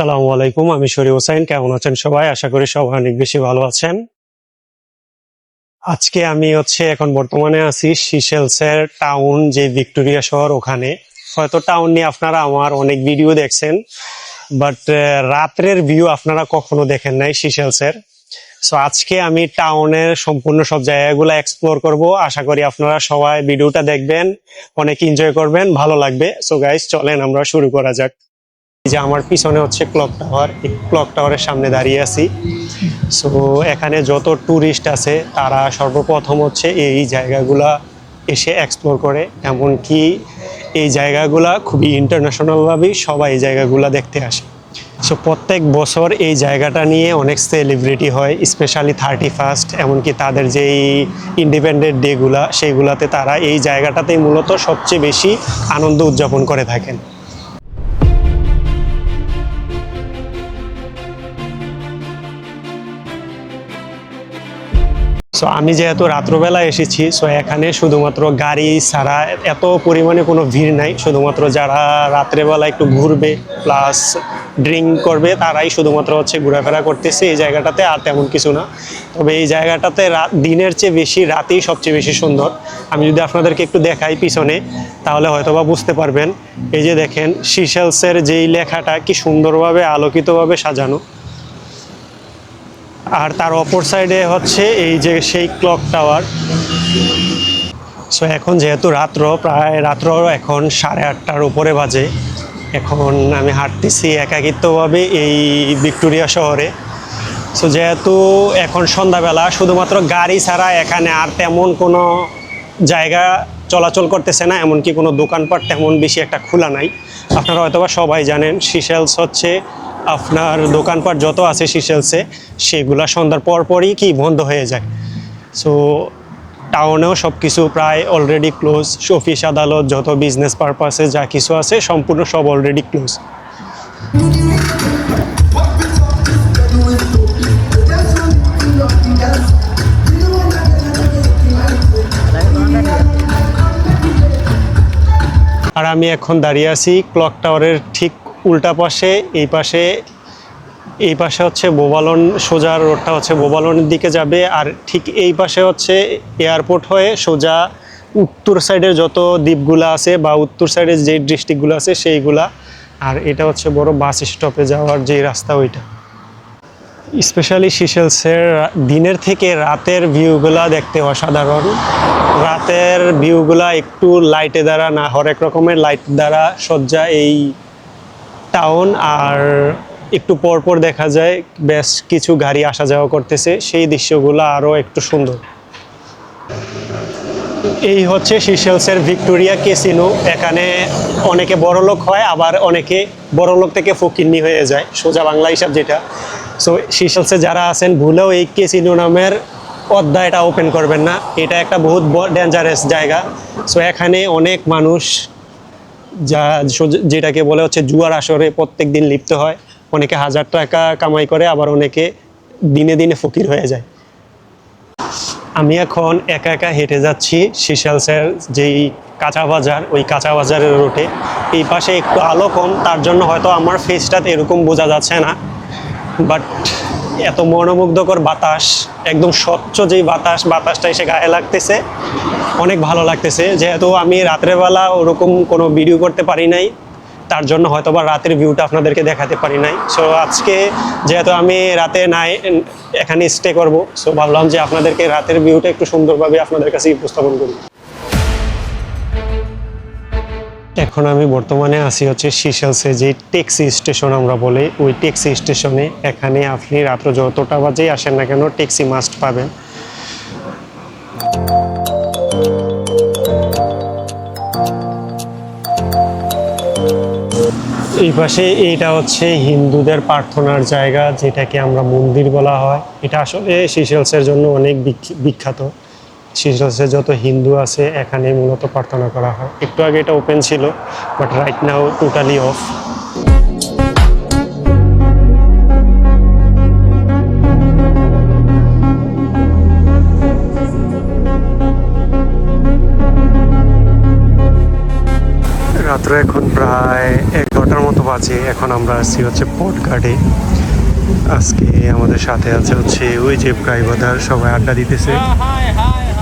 আসসালামু আলাইকুম, আমি শরী হোসাইন কেমন আছেন সবাই? আশা করি সবাই অনেক বেশি ভালো আছেন। আজকে আমি হচ্ছে এখন বর্তমানে আছি সিশেলসের টাউন, যে ভিক্টোরিয়া শহর ওখানে। হয়তো টাউন নিয়ে আপনারা আমার অনেক ভিডিও দেখছেন, বাট রাত্রের ভিউ আপনারা কখনো দেখেন নাই সিশেলসের সো আজকে আমি টাউনের সম্পূর্ণ সব জায়গাগুলো এক্সপ্লোর করব। আশা করি আপনারা সবাই ভিডিওটা দেখবেন, অনেক এনজয় করবেন, ভালো লাগবে। সো গাইস চলেন আমরা শুরু করা যাক। যে আমার পিছনে হচ্ছে ক্লক টাওয়ার এই ক্লক টাওয়ারের সামনে দাঁড়িয়ে আছি। সো এখানে যত ট্যুরিস্ট আছে, তারা সর্বপ্রথম হচ্ছে এই জায়গাগুলা এসে এক্সপ্লোর করে। এমনকি এই জায়গাগুলা খুবই ইন্টারন্যাশনালভাবেই সবাই এই জায়গাগুলা দেখতে আসে। সো প্রত্যেক বছর এই জায়গাটা নিয়ে অনেক সেলিব্রিটি হয় স্পেশালি থার্টি ফার্স্ট এমনকি তাদের যেই ইন্ডিপেন্ডেন্ট ডেগুলা সেইগুলাতে তারা এই জায়গাটাতেই মূলত সবচেয়ে বেশি আনন্দ উদযাপন করে থাকেন। সো আমি যেহেতু রাত্রবেলা এসেছি সো এখানে শুধুমাত্র গাড়ি ছাড়া এত পরিমাণে কোনো ভিড় নাই। শুধুমাত্র যারা রাত্রেবেলা একটু ঘুরবে প্লাস ড্রিঙ্ক করবে, তারাই শুধুমাত্র হচ্ছে ঘোরাফেরা করতেছে এই জায়গাটাতে, আর তেমন কিছু না। তবে এই জায়গাটাতে দিনের চেয়ে বেশি, রাতেই সবচেয়ে বেশি সুন্দর। আমি যদি আপনাদেরকে একটু দেখাই পিছনে, তাহলে হয়তোবা বুঝতে পারবেন। এই যে দেখেন সিশেলসের যেই লেখাটা কি সুন্দরভাবে আলোকিতভাবে সাজানো। আর তার অপর সাইডে হচ্ছে এই যে সেই ক্লক টাওয়ার। সো এখন যেহেতু রাত্র, প্রায় রাত্র এখন সাড়ে আটটার উপরে বাজে। এখন আমি হাঁটতেছি একাকিত্বভাবে এই ভিক্টোরিয়া শহরে। সো যেহেতু এখন সন্ধ্যাবেলা, শুধুমাত্র গাড়ি ছাড়া এখানে আর তেমন কোনো জায়গা চলাচল করতেছে না, এমনকি কোনো দোকানপাট তেমন বেশি একটা খোলা নাই। আপনারা হয়তোবা সবাই জানেন সিশেলস হচ্ছে আপনার দোকানপাট যত আছে সিশেলসে সেগুলা সন্ধ্যার পর পরই কি বন্ধ হয়ে যায়। সো টাউনেও সব কিছু প্রায় অলরেডি ক্লোজ অফিস আদালত, যত বিজনেস পারপাসে যা কিছু আছে, সম্পূর্ণ সব অলরেডি ক্লোজ আর আমি এখন দাঁড়িয়ে আছি ক্লক টাওয়ারের ঠিক উল্টা পাশে, এই পাশে এই পাশে হচ্ছে বোবালন, সোজা রোডটা হচ্ছে বোবালনের দিকে যাবে আর ঠিক এই পাশে হচ্ছে এয়ারপোর্ট হয়ে সোজা উত্তর সাইডের যত দ্বীপগুলো আছে বা উত্তর সাইডের যে ডিস্ট্রিক্টগুলো আছে সেইগুলা। আর এটা হচ্ছে বড় বাস স্টপে যাওয়ার যে রাস্তা ওইটা। স্পেশালি সিশেলসের দিনের থেকে রাতের ভিউগুলা দেখতে অসাধারণ। রাতের ভিউগুলা একটু লাইটে দ্বারা না, হরেক রকমের লাইট দ্বারা সজ্জা এই টাউন আর একটু পর পর দেখা যায়, বেশ কিছু গাড়ি আসা যাওয়া করতেছে, সেই দৃশ্যগুলো আরও একটু সুন্দর। এই হচ্ছে সিশেলসের ভিক্টোরিয়া কেসিনো এখানে অনেকে বড়লোক হয়, আবার অনেকে বড়লোক থেকে ফকিন্নি হয়ে যায়, সোজা বাংলা হিসাব যেটা। সো সিশেলসে যারা আছেন, ভুলেও এই কেসিনো নামের অধ্যায়টা ওপেন করবেন না। এটা একটা বহুত ডেঞ্জারাস জায়গা। সো এখানে অনেক মানুষ যা যেটাকে বলে হচ্ছে জুয়ার আসরে প্রত্যেক দিন লিপ্ত হয়। অনেকে হাজার টাকা কামাই করে, আবার অনেকে দিনে দিনে ফকির হয়ে যায়। আমি এখন একা একা হেঁটে যাচ্ছি সিশালসের যেই কাঁচা বাজার, ওই কাঁচা বাজারের রুটে। এই পাশে একটু আলো কম তার জন্য হয়তো আমার ফেসটাতে এরকম বোঝা যাচ্ছে না। বাট এত মনোমুগ্ধকর বাতাস, একদম স্বচ্ছ যেই বাতাস, বাতাসটা এসে গায়ে লাগতেছে, অনেক ভালো লাগতেছে। যেহেতু আমি রাত্রেবেলা ওরকম কোনো ভিডিও করতে পারি নাই, তার জন্য হয়তো বা রাতের ভিউটা আপনাদেরকে দেখাতে পারি নাই। সো আজকে যেহেতু আমি রাতে নাই, এখানে স্টে করব সো ভাবলাম যে আপনাদেরকে রাতের ভিউটা একটু সুন্দরভাবে আপনাদের কাছে উপস্থাপন করি। এখন আমি বর্তমানে আসি হচ্ছে সিশেলসে যে ট্যাক্সি স্টেশন আমরা বলি, ওই ট্যাক্সি স্টেশনে এখানে আপনি রাত্র যতটা বাজেই আসেন না কেন ট্যাক্সি মাস্ট পাবেন। এই পাশে এইটা হচ্ছে হিন্দুদের প্রার্থনার জায়গা, যেটাকে আমরা মন্দির বলা হয়। এটা আসলে সিশেলসের জন্য অনেক বিখ- বিখ্যাত। সিশেলসে যত হিন্দু আছে, এখানে মূলত প্রার্থনা করা হয়। একটু আগে এটা ওপেন ছিল but right now totally off রাত্র এখন প্রায় এগারোটার মতো বাজে। এখন আমরা আসছি হচ্ছে গার্ডে আজকে আমাদের সাথে আছে হচ্ছে ওই যে প্রাইভাদার সবাই আড্ডা দিতেছে। hi.